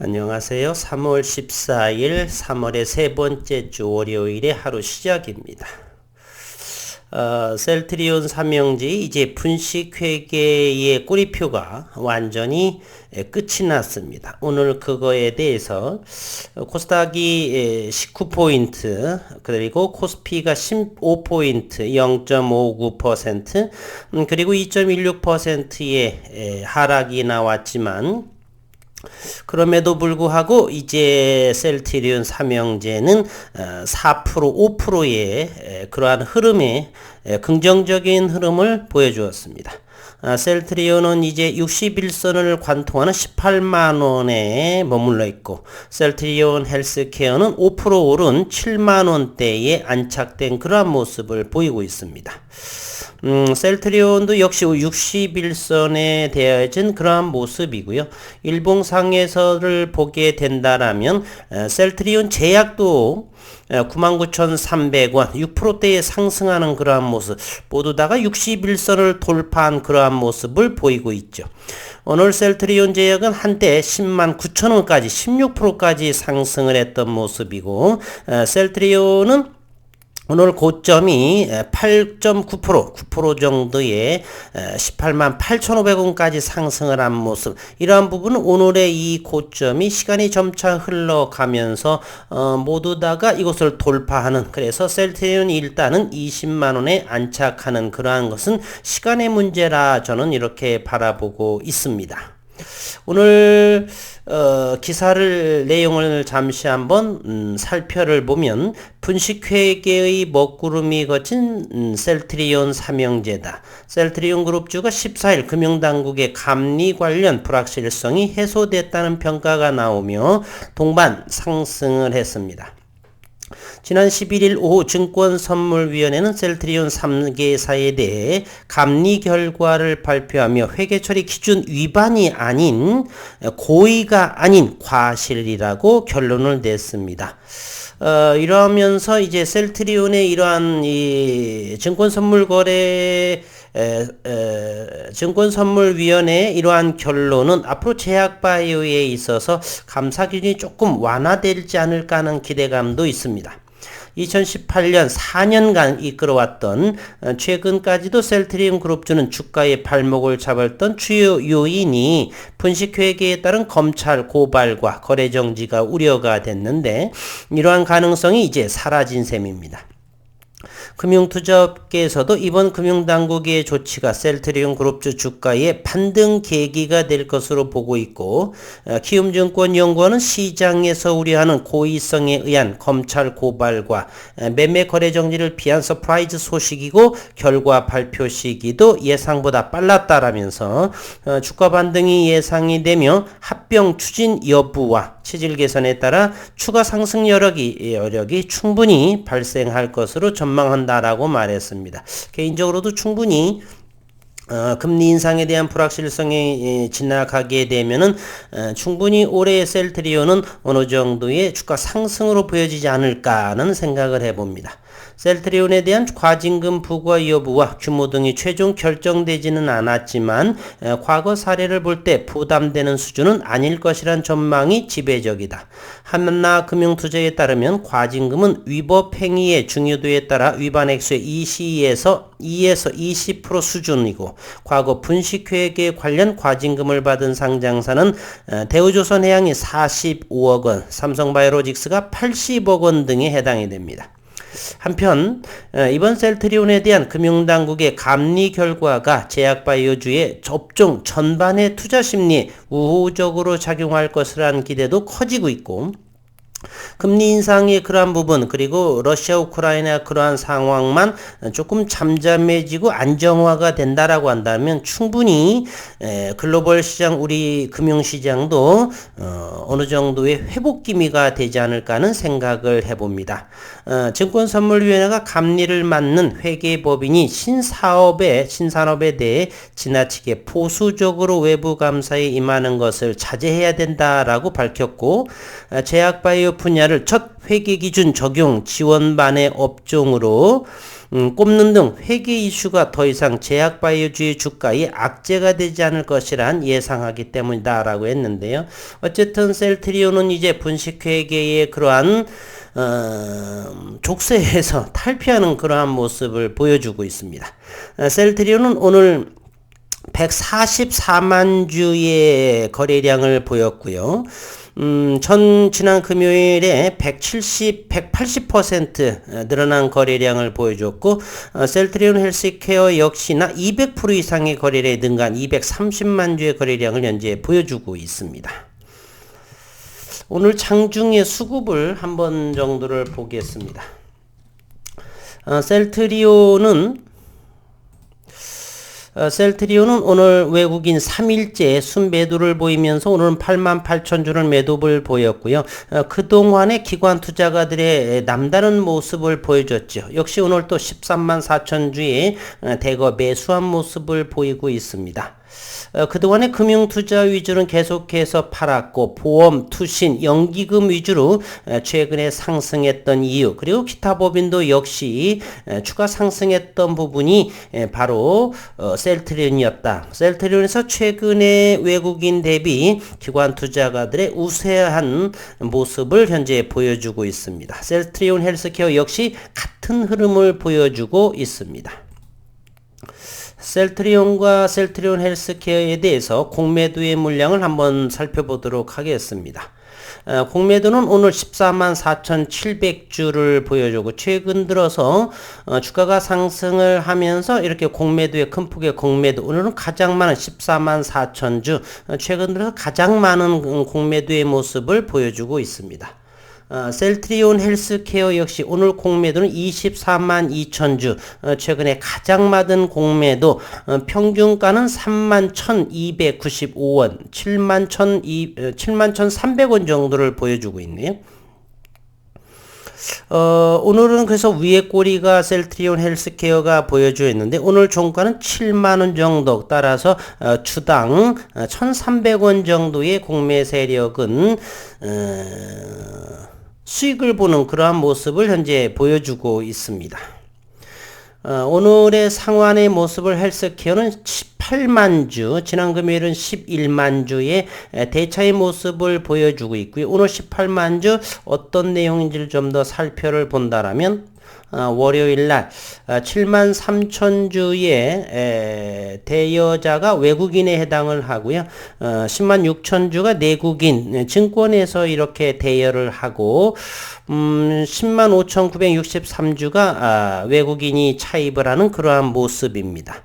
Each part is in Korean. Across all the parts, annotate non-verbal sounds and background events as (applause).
안녕하세요. 3월 14일 3월의 세 번째 주 월요일의 하루 시작입니다. 어, 셀트리온 삼형제 이제 분식 회계의 꼬리표가 완전히 끝이 났습니다. 오늘 그거에 대해서 코스닥이 19포인트 그리고 코스피가 15포인트 0.59% 음, 그리고 2.16%의 하락이 나왔지만 그럼에도 불구하고 이제 셀트리온 삼형제는 4% 5%의 그러한 흐름에 긍정적인 흐름을 보여주었습니다. 아, 셀트리온은 이제 61선을 관통하는 18만원에 머물러 있고 셀트리온 헬스케어는 5% 오른 7만원대에 안착된 그러한 모습을 보이고 있습니다. 음, 셀트리온도 역시 61선에 대해진 그러한 모습이고요. 일봉상에서를 보게 된다라면 셀트리온 제약도 99,300원 6%대에 상승하는 그러한 모습 모두 다가 61선을 돌파한 그러한 모습을 보이고 있죠. 오늘 셀트리온 제약은 한때 10만 9천원까지 16%까지 상승을 했던 모습이고 셀트리온은 오늘 고점이 8.9% 9% 정도의 18만 8,500원까지 상승을 한 모습 이러한 부분은 오늘의 이 고점이 시간이 점차 흘러가면서 어, 모두 다가 이것을 돌파하는 그래서 셀트리온 일단은 20만원에 안착하는 그러한 것은 시간의 문제라 저는 이렇게 바라보고 있습니다. 오늘 어, 기사를 내용을 잠시 한번 음, 살펴를 보면 분식회계의 먹구름이 거친 음, 셀트리온 삼형제다. 셀트리온 그룹주가 14일 금융당국의 감리 관련 불확실성이 해소됐다는 평가가 나오며 동반 상승을 했습니다. 지난 11일 오후 증권선물위원회는 셀트리온 3개사에 대해 감리 결과를 발표하며 회계처리 기준 위반이 아닌 고의가 아닌 과실이라고 결론을 냈습니다. 어, 이러면서 이제 셀트리온의 이러한 이 증권 선물 거래 에, 에, 증권선물위원회의 이러한 결론은 앞으로 제약바이오에 있어서 감사 기준이 조금 완화되지 않을까 하는 기대감도 있습니다. 2018년 4년간 이끌어왔던 어, 최근까지도 셀트리움 그룹주는 주가의 발목을 잡았던 주요 요인이 분식 회계에 따른 검찰 고발과 거래 정지가 우려가 됐는데 이러한 가능성이 이제 사라진 셈입니다. 금융투자업계에서도 이번 금융당국의 조치가 셀트리온 그룹주 주가의 반등 계기가 될 것으로 보고 있고 어, 키움증권연구원은 시장에서 우려하는 고의성에 의한 검찰 고발과 어, 매매 거래 정지를 피한 서프라이즈 소식이고 결과 발표 시기도 예상보다 빨랐다라면서 어, 주가 반등이 예상이 되며 합병 추진 여부와 체질 개선에 따라 추가 상승 여력이, 여력이 충분히 발생할 것으로 전망한다 라고 말했습니다. 개인적으로도 충분히 어, 금리 인상에 대한 불확실성이 예, 지나가게 되면은 어, 충분히 올해 셀트리온은 어느 정도의 주가 상승으로 보여지지 않을까 하는 생각을 해봅니다. 셀트리온에 대한 과징금 부과 여부와 규모 등이 최종 결정되지는 않았지만 과거 사례를 볼 때 부담되는 수준은 아닐 것이란 전망이 지배적이다. 한나 금융투자에 따르면 과징금은 위법 행위의 중요도에 따라 위반 액수의 2시에서 2에서 20% 수준이고 과거 분식회계 관련 과징금을 받은 상장사는 대우조선해양이 45억 원, 삼성바이오로직스가 80억 원 등에 해당이 됩니다. 한편 어, 이번 셀트리온에 대한 금융당국의 감리 결과가 제약바이오주의 접종 전반의 투자 심리에 우호적으로 작용할 것이라는 기대도 커지고 있고 금리 인상의 그러한 부분 그리고 러시아 우크라이나 그러한 상황만 조금 잠잠해지고 안정화가 된다라고 한다면 충분히 글로벌 시장 우리 금융 시장도 어, 어느 정도의 회복 기미가 되지 않을까 하는 생각을 해봅니다. 어, 증권선물위원회가 감리를 맡는 회계법인이 신사업에 신산업에 대해 지나치게 보수적으로 외부 감사에 임하는 것을 자제해야 된다라고 밝혔고 어, 제약바이오 분야를 첫 회계기준 적용 지원반의 업종으로 음, 꼽는 등 회계 이슈가 더 이상 제약바이오주의 주가에 악재가 되지 않을 것이란 예상하기 때문이다라고 했는데요. 어쨌든 셀트리온은 이제 분식회계의 그러한 어, 족쇄에서 (laughs) 탈피하는 그러한 모습을 보여주고 있습니다. 어, 셀트리온은 오늘 144만 주의 거래량을 보였고요. 음, 전 지난 금요일에 170, 180% 늘어난 거래량을 보여줬고 어, 셀트리온 헬스케어 역시나 200% 이상의 거래량에 능가한 230만 주의 거래량을 현재 보여주고 있습니다. 오늘 장중의 수급을 한 번 정도를 보겠습니다. 어, 셀트리온은 어, 셀트리온은 오늘 외국인 3일째 순매도를 보이면서 오늘은 8만 8천 주를 매도를 보였고요. 어, 그동안의 기관 투자가들의 남다른 모습을 보여줬죠. 역시 오늘 또 13만 4천 주의 어, 대거 매수한 모습을 보이고 있습니다. 어, 그동안의 금융투자 위주는 계속해서 팔았고 보험, 투신, 연기금 위주로 어, 최근에 상승했던 이유 그리고 기타 법인도 역시 어, 추가 상승했던 부분이 바로 셀트리온이었다. 셀트리온에서 최근에 외국인 대비 기관 투자가들의 우세한 모습을 현재 보여주고 있습니다. 셀트리온 헬스케어 역시 같은 흐름을 보여주고 있습니다. 셀트리온과 셀트리온 헬스케어에 대해서 공매도의 물량을 한번 살펴보도록 하겠습니다. 어, 공매도는 오늘 14만 4,700주를 보여주고 최근 들어서 어, 주가가 상승을 하면서 이렇게 공매도의 큰 폭의 공매도 오늘은 가장 많은 14만 4천주 어, 최근 들어서 가장 많은 공매도의 모습을 보여주고 있습니다. 어, 셀트리온 헬스케어 역시 오늘 공매도는 24만 2천 주, 어, 최근에 가장 많은 공매도 어, 평균가는 3만 1,295원, 7만 1 7만 1,300원 정도를 보여주고 있네요. 어, 오늘은 그래서 위에 꼬리가 셀트리온 헬스케어가 보여져 있는데 오늘 종가는 7만원 정도 따라서 어, 주당 1,300원 어, 정도의 공매 세력은 어, 수익을 보는 그러한 모습을 현재 보여주고 있습니다. 어, 오늘의 상환의 모습을 헬스케어는 18만 주, 지난 금요일은 11만 주의 대차의 모습을 보여주고 있고요. 오늘 18만 주 어떤 내용인지를 좀 더 살펴를 본다라면 어, 월요일 날 7만 어, 3천 주의 대여자가 외국인에 해당을 하고요. 10만 어, 6천 주가 내국인 증권에서 이렇게 대여를 하고 음, 10만 5,963주가 아, 외국인이 차입을 하는 그러한 모습입니다.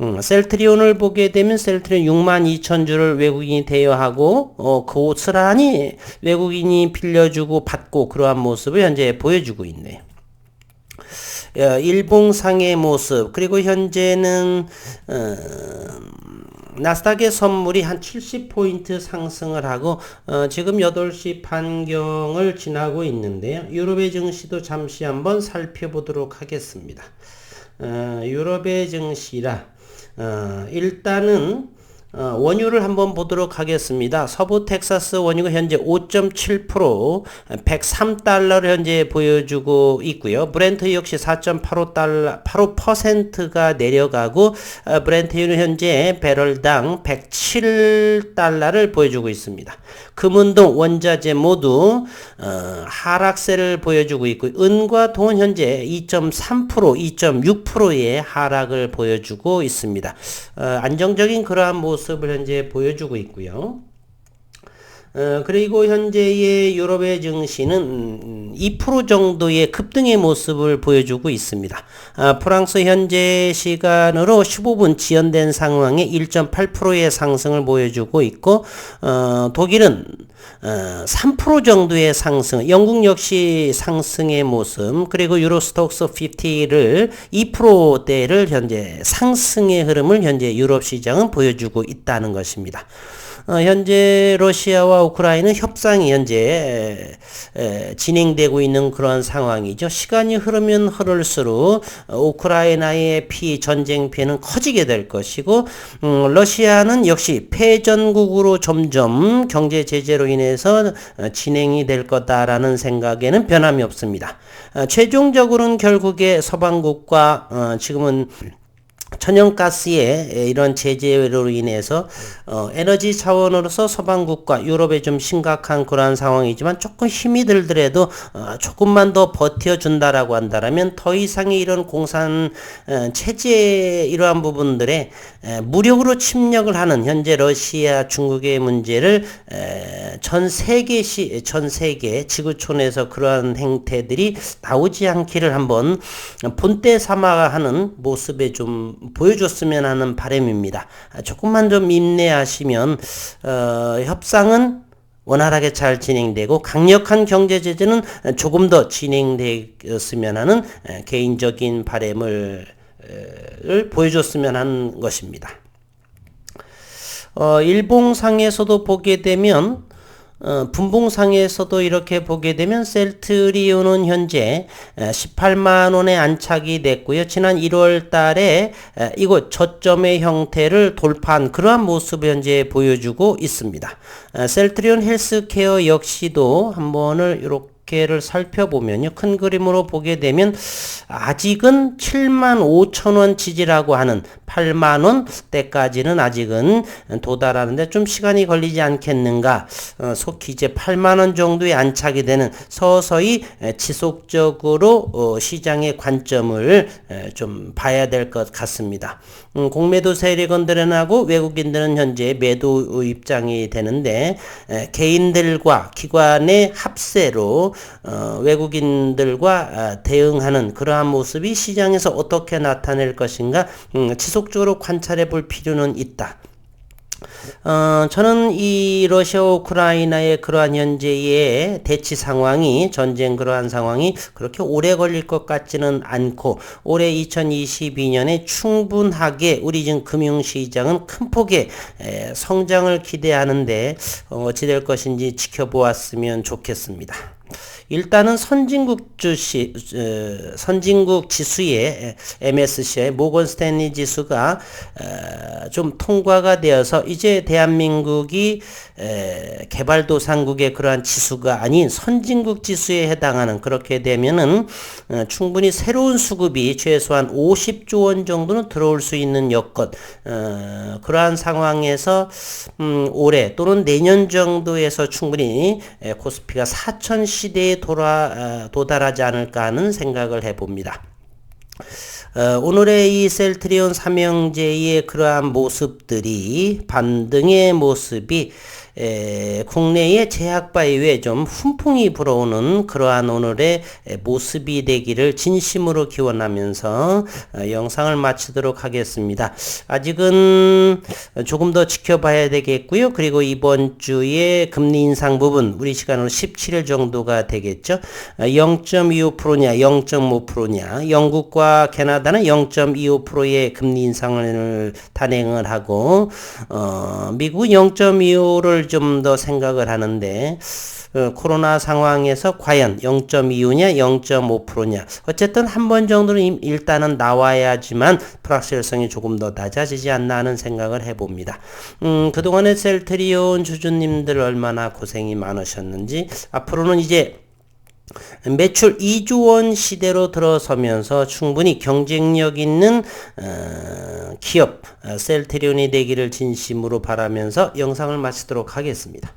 음, 셀트리온을 보게 되면 셀트리온 6만 2천 주를 외국인이 대여하고 어, 고스란히 외국인이 빌려주고 받고 그러한 모습을 현재 보여주고 있네요. 어, 일봉상의 모습 그리고 현재는 어, 나스닥의 선물이 한 70포인트 상승을 하고 어, 지금 8시 반경을 지나고 있는데요. 유럽의 증시도 잠시 한번 살펴보도록 하겠습니다. 어, 유럽의 증시라 어, 일단은 어, 원유를 한번 보도록 하겠습니다. 서부 텍사스 원유가 현재 5.7% 103달러를 현재 보여주고 있고요. 브렌트 역시 4.85달러 85%가 내려가고 어, 브렌트유는 현재 배럴당 107달러를 보여주고 있습니다. 금은동 원자재 모두 어, 하락세를 보여주고 있고 은과 동은 현재 2.3% 2.6%의 하락을 보여주고 있습니다. 어, 안정적인 그러한 모습 모습을 현재 보여주고 있고요. 어, 그리고 현재의 유럽의 증시는 2% 정도의 급등의 모습을 보여주고 있습니다. 아, 프랑스 현재 시간으로 15분 지연된 상황에 1.8%의 상승을 보여주고 있고, 어, 독일은 어, 3% 정도의 상승, 영국 역시 상승의 모습, 그리고 유로스톡스 50를 2%대를 현재 상승의 흐름을 현재 유럽 시장은 보여주고 있다는 것입니다. 어, 현재 러시아와 우크라이나는 협상이 현재 에, 진행되고 있는 그런 상황이죠. 시간이 흐르면 흐를수록 어, 우크라이나의 피 전쟁 피해는 커지게 될 것이고 음, 러시아는 역시 패전국으로 점점 경제 제재로 인해서 어, 진행이 될 거다라는 생각에는 변함이 없습니다. 어, 최종적으로는 결국에 서방국과 어, 지금은 천연가스의 이런 제재로 인해서 어, 에너지 차원으로서 서방국과 유럽에 좀 심각한 그러한 상황이지만 조금 힘이 들더라도 어, 조금만 더 버텨준다라고 한다라면 더 이상의 이런 공산 어, 체제 이러한 부분들에 에, 무력으로 침략을 하는 현재 러시아 중국의 문제를 에, 전 세계 시, 전 세계 지구촌에서 그러한 행태들이 나오지 않기를 한번 본때 삼아 하는 모습에 좀 보여줬으면 하는 바람입니다. 조금만 좀 인내하시면 어, 협상은 원활하게 잘 진행되고 강력한 경제 제재는 조금 더 진행되었으면 하는 개인적인 바람을 보여줬으면 하는 것입니다. 어, 일봉상에서도 보게 되면 어, 분봉상에서도 이렇게 보게 되면 셀트리온은 현재 18만 원에 안착이 됐고요. 지난 1월 달에 이곳 저점의 형태를 돌파한 그러한 모습을 현재 보여주고 있습니다. 셀트리온 헬스케어 역시도 한 번을 이렇게 를 살펴보면요. 큰 그림으로 보게 되면 아직은 7만 5천 원 지지라고 하는 8만 원 때까지는 아직은 도달하는데 좀 시간이 걸리지 않겠는가. 어, 속히 이제 8만 원 정도에 안착이 되는 서서히 지속적으로 어, 시장의 관점을 좀 봐야 될 것 같습니다. 음, 공매도 세력은 드러나고 외국인들은 현재 매도 입장이 되는데 에, 개인들과 기관의 합세로 어, 외국인들과 아, 대응하는 그러한 모습이 시장에서 어떻게 나타낼 것인가 음, 지속 적으로 관찰해 볼 필요는 있다. 어, 저는 이 러시아 우크라이나의 그러한 현재의 대치 상황이 전쟁 그러한 상황이 그렇게 오래 걸릴 것 같지는 않고 올해 2022년에 충분하게 우리 지금 금융시장은 큰 폭의 에, 성장을 기대하는데 어, 어찌 될 것인지 지켜보았으면 좋겠습니다. 일단은 선진국 주시 어, 선진국 지수의 MSCI 모건 스탠리 지수가 어, 좀 통과가 되어서 이제 대한민국이 에, 개발도상국의 그러한 지수가 아닌 선진국 지수에 해당하는 그렇게 되면은 어, 충분히 새로운 수급이 최소한 50조 원 정도는 들어올 수 있는 여건 어, 그러한 상황에서 음, 올해 또는 내년 정도에서 충분히 에, 코스피가 4천 시대에 돌아 어, 도달하지 않을까 하는 생각을 해봅니다. 어, 오늘의 이 셀트리온 삼형제의 그러한 모습들이 반등의 모습이 에, 국내의 제약바 이외에 좀 훈풍이 불어오는 그러한 오늘의 모습이 되기를 진심으로 기원하면서 어, 영상을 마치도록 하겠습니다. 아직은 조금 더 지켜봐야 되겠고요. 그리고 이번 주에 금리 인상 부분 우리 시간으로 17일 정도가 되겠죠. 0.25%냐 어, 0.5%냐 영국과 캐나다는 0.25%의 금리 인상을 단행을 하고 어, 미국은 0.25를 좀 더 생각을 하는데 어, 코로나 상황에서 과연 0.25냐 0.5%냐 어쨌든 한 번 정도는 일단은 나와야지만 불확실성이 조금 더 낮아지지 않나 하는 생각을 해봅니다. 음, 그동안의 셀트리온 주주님들 얼마나 고생이 많으셨는지 앞으로는 이제 매출 2조 원 시대로 들어서면서 충분히 경쟁력 있는 어, 기업 어, 셀트리온이 되기를 진심으로 바라면서 영상을 마치도록 하겠습니다.